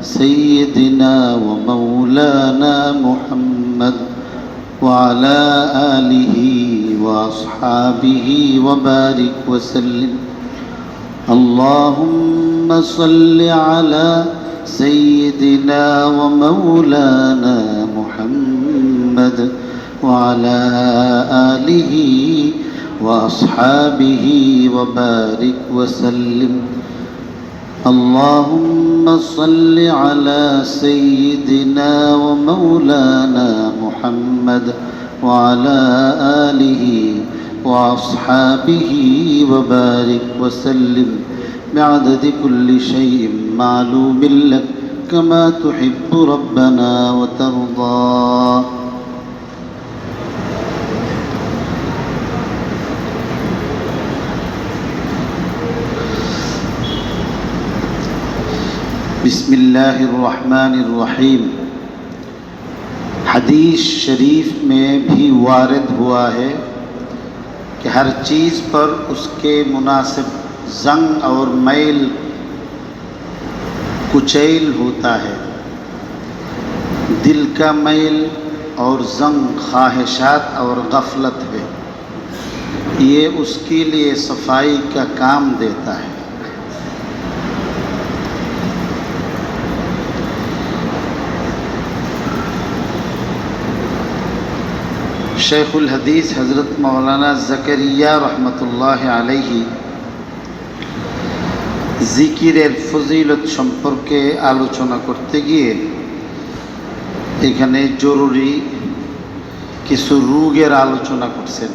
سيدنا ومولانا محمد وعلى آله وأصحابه وبارك وسلم. اللهم صل على سيدنا ومولانا محمد وعلى آله وأصحابه وبارك وسلم. اللهم صل على سيدنا ومولانا محمد وعلى آله وأصحابه وبارك وسلم بعدد كل شيء معلوم لك كما تحب ربنا وترضى. بسم الله الرحمن الرحیم۔ حدیث شریف میں بھی وارد ہوا ہے کہ ہر چیز پر اس کے مناسب زنگ اور میل کچیل ہوتا ہے۔ دل کا میل اور زنگ خواہشات اور غفلت ہے۔ یہ اس کے لیے صفائی کا کام دیتا ہے۔ শেখ উল হাদিস হজরত মৌলানা জাকারিয়া রহমতুল্লাহ আলাইহি জিকিরের ফজিলত সম্পর্কে আলোচনা করতে গিয়ে এখানে জরুরি কিছু রোগের আলোচনা করছেন।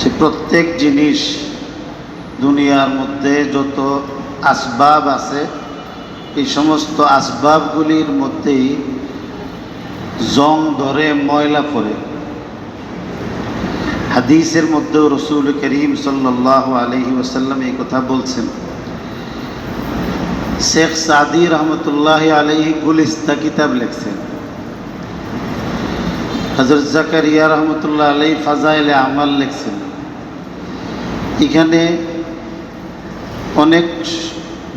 যে প্রত্যেক জিনিস দুনিয়ার মধ্যে যত আসবাব আছে, এই সমস্ত আসবাবগুলির মধ্যেই জং ধরে ময়লা পড়ে। হাদিসের মধ্যেও রসুল করিম সাল্লাহ আলহি ওসাল্লাম এই কথা বলছেন। শেখ সাদি রহমতুল্লাহ আলহি গুলিস্তা কিতাব লেখছেন। হজরত জাকারিয়া রহমতুল্লাহ আলহি ফাজাইলে আমাল লিখছেন। এখানে অনেক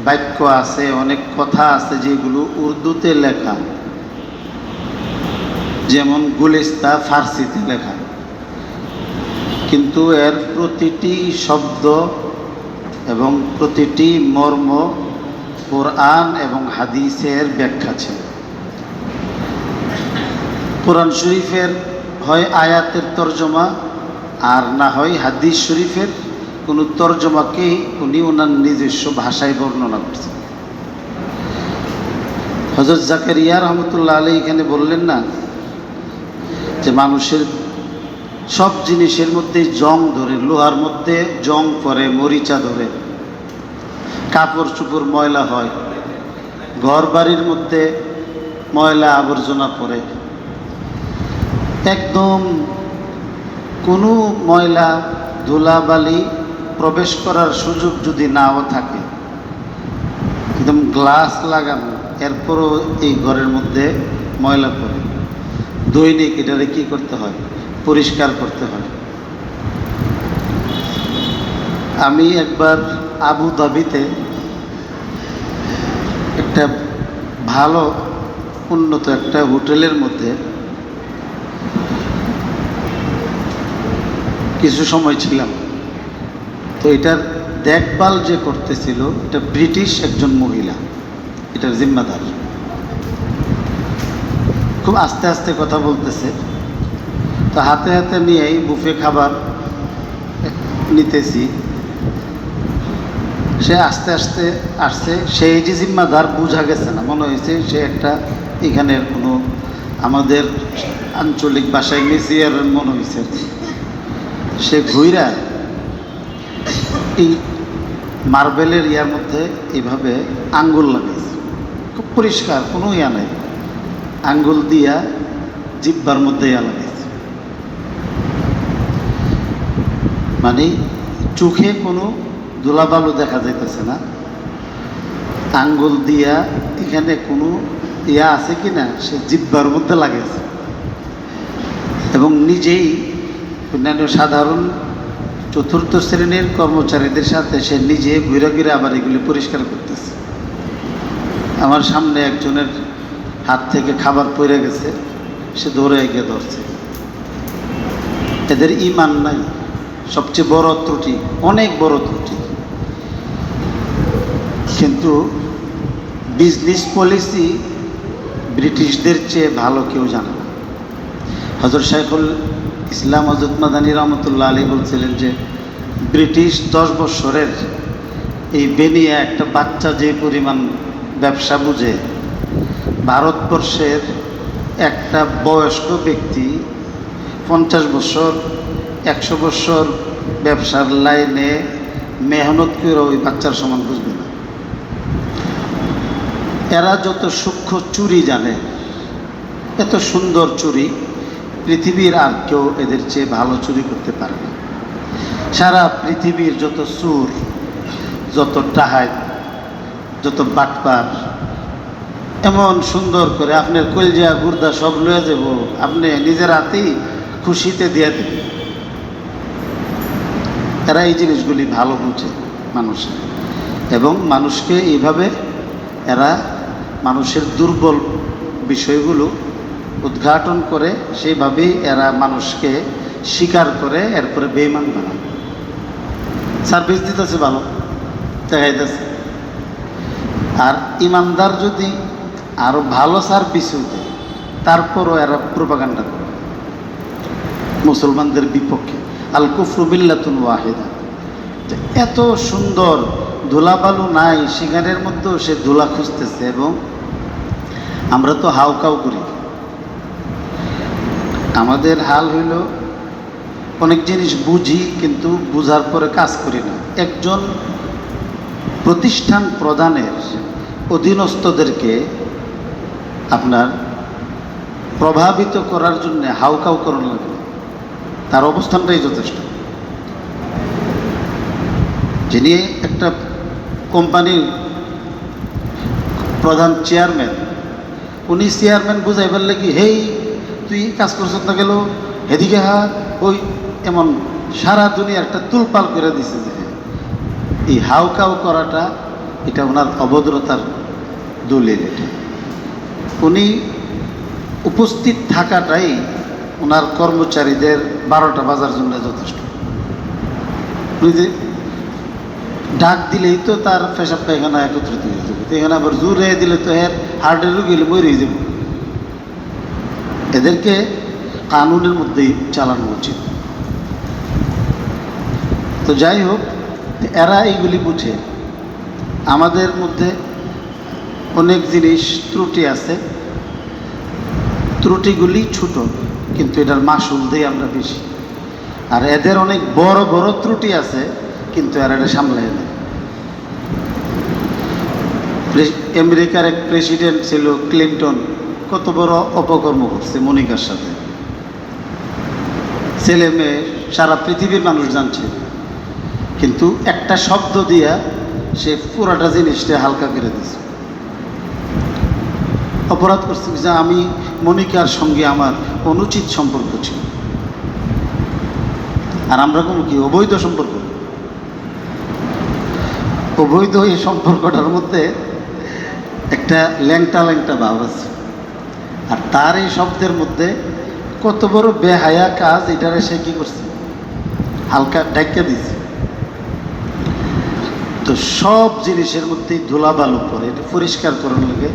বাক্য আছে, অনেক কথা আছে যেগুলো উর্দুতে লেখা। যেমন গুলিস্তা ফার্সিতে লেখা। কিন্তু এর প্রতিটি শব্দ এবং প্রতিটি মর্ম কোরআন এবং হাদিসের ব্যাখ্যা ছিল। কোরআন শরীফের হয় আয়াতের তর্জমা, আর না হয় হাদিস শরীফের কোনো তর্জমাকেই উনি ওনার নিজস্ব ভাষায় বর্ণনা করছেন। হজরত জাকারিয়া রহমতুল্লাহ আলী এখানে বললেন না যে মানুষের সব জিনিসের মধ্যে জং ধরে, লোহার মধ্যে জং পরে মরিচা ধরে। কাপড় চুপড় ময়লা হয়। ঘর বাড়ির মধ্যে ময়লা আবর্জনা পড়ে। একদম কোনো ময়লা ধুলাবালি প্রবেশ করার সুযোগ যদি নাও থাকে, একদম গ্লাস লাগানো, এরপরও এই ঘরের মধ্যে ময়লা পড়ে। দৈনিক এটারে কি করতে হয়? পরিষ্কার করতে হয়। আমি একবার আবু দাবিতে একটা ভালো, উন্নত একটা হোটেলের মধ্যে কিছু সময় ছিলাম। তো এটার দেখভাল যে করতেছিল, এটা ব্রিটিশ একজন মহিলা। এটার জিম্মাদার। খুব আস্তে আস্তে কথা বলতেছে। তো হাতে হাতে নিয়েই বুফে খাবার নিতেছি। সে আস্তে আস্তে আসছে। সেই যে জিম্মাদার বোঝা গেছে না, মনে হয়েছে সে একটা এখানের কোনো আমাদের আঞ্চলিক ভাষায় মেসিয়ার মনে হয়েছে সে ঘুইরা এই মার্বেলের ইয়ার মধ্যে এইভাবে আঙ্গুল লাগিয়েছে খুব পরিষ্কার, কোনো ইয়া নেই। আঙ্গুল দিয়া জিব্বার মধ্যে ইয়া লাগাইছে মানে চোখে কোনো ধুলাবালু দেখা যাইতেছে না। আঙ্গুল দিয়া এখানে কোনো ইয়া আছে কি না সে জিব্বার মধ্যে লাগেছে এবং নিজেই অন্যান্য সাধারণ চতুর্থ শ্রেণির কর্মচারীদের সাথে সে নিজে ঘুরে ঘুরে আবার এগুলি পরিষ্কার করতেছে। আমার সামনে একজনের হাত থেকে খাবার পড়ে গেছে, সে ধরে এগিয়ে ধরছে। এদের ইমান নাই, সবচেয়ে বড় ত্রুটি, অনেক বড় ত্রুটি। কিন্তু বিজনেস পলিসি ব্রিটিশদের চেয়ে ভালো কেউ জানে না। হজরত শাইখুল ইসলাম হজরত মাদানী রহমতুল্লাহ আলী বলছিলেন যে, ব্রিটিশ দশ বছরের এই বেনিয়া একটা বাচ্চা যে পরিমাণ ব্যবসা বুঝে ভারতবর্ষের একটা বয়স্ক ব্যক্তি পঞ্চাশ বছর, একশো বছর ব্যবসার লাইনে মেহনত করে ওই বাচ্চার সমান বুঝবে না। এরা যত সূক্ষ্ম চুরি জানে, এত সুন্দর চুরি, পৃথিবীর আর কেউ এদের চেয়ে ভালো চুরি করতে পারে না। সারা পৃথিবীর যত চুর, যত টাহায় যত বাটপার এমন সুন্দর করে আপনার কলজা, গুর্দা সব লয়ে যাব, আপনি নিজের হাতেই খুশিতে দিয়ে দেবেন। এরা এই জিনিসগুলি ভালো বুঝে মানুষ। এবং মানুষকে এইভাবে এরা মানুষের দুর্বল বিষয়গুলো উদ্ঘাটন করে, সেইভাবেই এরা মানুষকে স্বীকার করে, এরপরে বেইমান বানায়। সার্ভিস দিতেছে ভালো, দেখাইতেছে। আর ইমানদার যদি আরও ভালো সার্ভিস হইতে তারপরও এরা প্রোপাগান্ডা করে। মুসলমানদের বিপক্ষে। আল কুফরু বিল্লাতুন ওয়াহিদা। এত সুন্দর ধুলাবালু নাই, সিগারের মধ্যেও সে ধুলা খুঁজতেছে এবং আমরা তো হাউকাউ করি। আমাদের হাল হইল, অনেক জিনিস বুঝি কিন্তু বুঝার পরে কাজ করি না। একজন প্রতিষ্ঠান প্রদানের অধীনস্থদেরকে আপনার প্রভাবিত করার জন্য হাউকাউ করানো লাগবে তার অবস্থানটাই যথেষ্ট। যিনি একটা কোম্পানির প্রধান চেয়ারম্যান, উনি চেয়ারম্যান বুঝাই পারলে কি, হেই, তুই কাজ করছ না গেল হেদিকে হা ওই এমন সারা দুনিয়া একটা তুলপাল করে দিছে যে, এই হাউকাউ করাটা, এটা ওনার অভদ্রতার দলিল এটা। উনি উপস্থিত থাকাটাই ওনার কর্মচারীদের বারোটা বাজার জন্য যথেষ্ট। উনি যে ডাক দিলেই তো তার পেশাব পায়খানা একত্রিত হয়ে যাবে। তো এখানে আবার জোর জোরে দিলে তো এর হার্টের রুগী হলে মরে যাবে। এদেরকে কানুনের মধ্যেই চালানো উচিত। তো যাই হোক, এরা এইগুলি বুঝে। আমাদের মধ্যে অনেক জিনিস ত্রুটি আছে। ত্রুটিগুলি ছোট, কিন্তু এটার মাসুল দিয়ে আমরা বেশি। আর এদের অনেক বড় বড় ত্রুটি আছে, কিন্তু এরা এটা সামলাই নেয়। আমেরিকার এক প্রেসিডেন্ট ছিল ক্লিন্টন। কত বড় অপকর্ম করছে মনিকার সাথে। ছেলে মেয়ে, সারা পৃথিবীর মানুষ জানছে। কিন্তু একটা শব্দ দিয়া সে পুরাটা জিনিসটা হালকা করে দিছে। অপরাধ করছে যে আমি মনিকার সঙ্গে আমার অনুচিত সম্পর্ক ছিল। আর আমরা কোনো কি অবৈধ সম্পর্ক? অবৈধ এই সম্পর্কটার মধ্যে একটা ল্যাংটা ল্যাংটা ভাব আছে। আর তার এই শব্দের মধ্যে কত বড় বেহায়া কাজ এটারে সে কি করছে? হালকা ঢাকা দিছে। তো সব জিনিসের মধ্যেই ধুলা বালু পরে, এটা পরিষ্কার করার লাগে।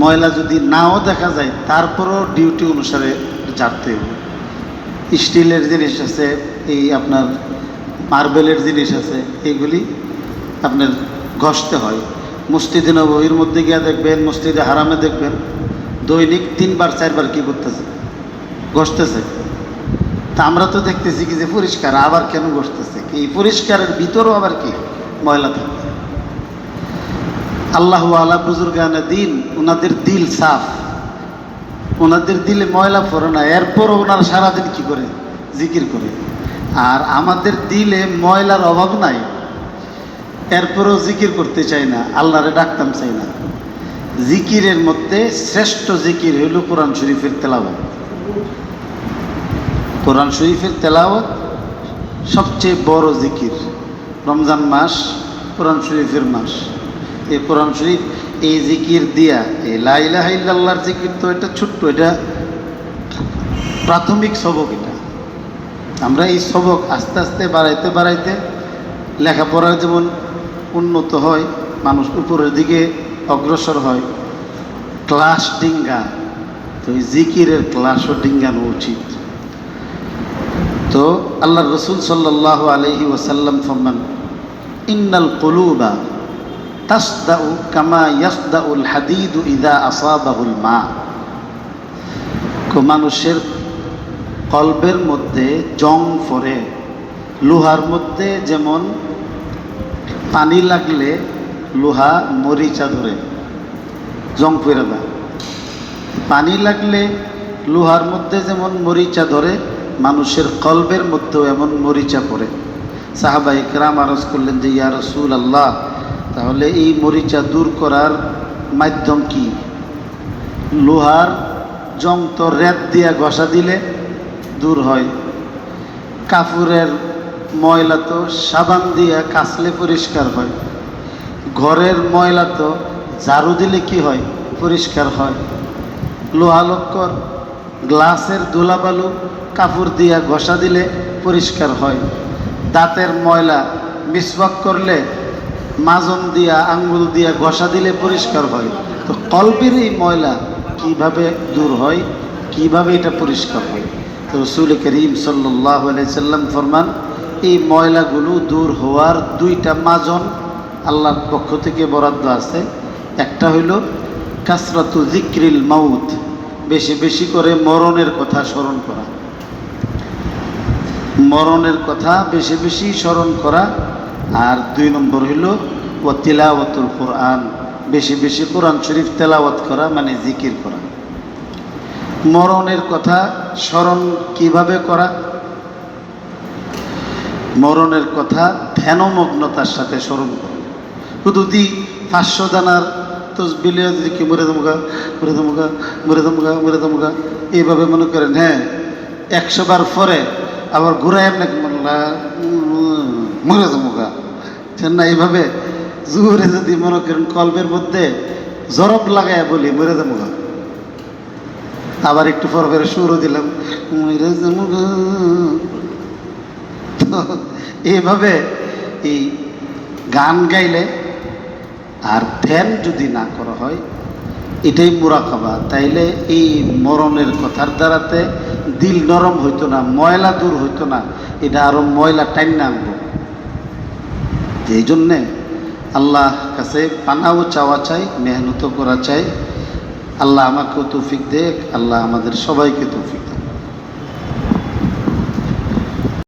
ময়লা যদি নাও দেখা যায়, তারপরও ডিউটি অনুসারে ঝাড়তে হবে। স্টিলের জিনিস আছে, এই আপনার মার্বেলের জিনিস আছে এইগুলি আপনার ঘষতে হয়। মসজিদে নবীর মধ্যে গিয়ে দেখবেন, মসজিদে হারামে দেখবেন, দৈনিক তিনবার, চারবার কী করতেছে? ঘষতেছে। তা আমরা তো দেখতেছি কি যে পরিষ্কার, আবার কেন ঘষতেছে? এই পরিষ্কারের ভিতরও আবার কি ময়লা থাকে? আল্লাহ আলা বুজুর্গানে দিন ওনাদের দিল সাফ। ওনাদের দিলে ময়লা পড়ে না, এরপরও ওনারা সারাদিন কি করে? জিকির করে। আর আমাদের দিলে ময়লার অভাব নাই, এরপরেও জিকির করতে চাই না, আল্লাহরে ডাকতাম চাই না। জিকিরের মধ্যে শ্রেষ্ঠ জিকির হইল কোরআন শরীফের তেলাওয়াত। কোরআন শরীফের তেলাওয়াত সবচেয়ে বড় জিকির। রমজান মাস কোরআন শরীফের মাস। এই কোরআন শরীফ, এই জিকির দিয়া, এই লাইলাহ ইল্লাল্লাহর জিকির তো এটা ছোট্ট, এটা প্রাথমিক সবক এটা। আমরা এই সবক আস্তে আস্তে বাড়াইতে বাড়াইতে লেখাপড়া যেমন উন্নত হয়, মানুষ উপরের দিকে অগ্রসর হয়। ক্লাস ডিঙ্গা, তো এই জিকিরের ক্লাসও ডিঙ্গানো উচিত। তো আল্লাহ রসুল সাল্লাহ আলহি ওসাল্লাম ফরমান, ইন্নাল কলুবা তাসদাউ কামা ইয়াসদাউল হাদিদু ইদা আসাবাহুল মা। মানুষের কল্পের মধ্যে জং ফরে, লোহার মধ্যে যেমন পানি লাগলে লোহা মরিচা ধরে, জং ফেরে দেয় পানি লাগলে লোহার মধ্যে যেমন মরিচা ধরে, মানুষের কল্পের মধ্যেও এমন মরিচা পড়ে। সাহাবা ইকরাম আরজ করলেন যে, ইয়া রসুল আল্লাহ তাহলে এই মরিচা দূর করার মাধ্যম কি? লোহার তো রেত দিয়া ঘষা দিলে দূর হয়। কাপড়ের ময়লা তো সাবান দিয়া কাচলে পরিষ্কার হয়। ঘরের ময়লা তো ঝাড়ু দিলে কি হয়? পরিষ্কার হয়। লোহা লক্কর, গ্লাসের ধুলাবালু কাপড় দিয়া ঘষা দিলে পরিষ্কার হয়। দাঁতের ময়লা মিসওয়াক করলে মাজন দিয়া, আঙ্গুল দিয়া ঘষা দিলে পরিষ্কার হয়। তো কল্পের এই ময়লা কীভাবে দূর হয়? কীভাবে এটা পরিষ্কার হয়? তো রসুল করিম সাল্লাহ সাল্লাম ফরমান, এই ময়লাগুলো দূর হওয়ার দুইটা মাজন আল্লাহর পক্ষ থেকে বরাদ্দ আছে। একটা হইল কাসরাতু জিক্রিল মাউত, বেশি বেশি করে মরণের কথা স্মরণ করা। মরণের কথা বেশি বেশি স্মরণ করা আর দুই নম্বর হইল ও তিলাওয়াতুল কোরআন। বেশি বেশি কোরআন শরীফ তেলাওয়াত করা মানে জিকির করা। মরণের কথা স্মরণ কীভাবে করা? মরণের কথা ধ্যানমগ্নতার সাথে স্মরণ করা। শুধু দি, পাঁচশো দানার তসবিলে যদি কি মরে দমগা মরে দমগা মরে দমগা মরে দমগা এইভাবে মনে করেন হ্যাঁ একশো বার পরে আবার ঘুরাই এমনি মরে দমগা না এইভাবে? জোরে যদি মনে করেন কল্পের মধ্যে জরব লাগায় বলি, মরে দমগা আবার একটু পর পরে সুরও দিলাম, মরে তো এইভাবে এই গান গাইলে আর ধ্যান যদি না করা হয়, এটাই মুরাকাবা। তাইলে এই মরণের কথার দ্বারাতে দিল নরম হইতো না, ময়লা দূর হইতো না, এটা আরও ময়লা টাইন না আনব। এই জন্যে আল্লাহ কাছে পানাও চাওয়া চাই, মেহনতও করা চাই। আল্লাহ আমাকেও তৌফিক দেখ, আল্লাহ আমাদের সবাইকে তৌফিক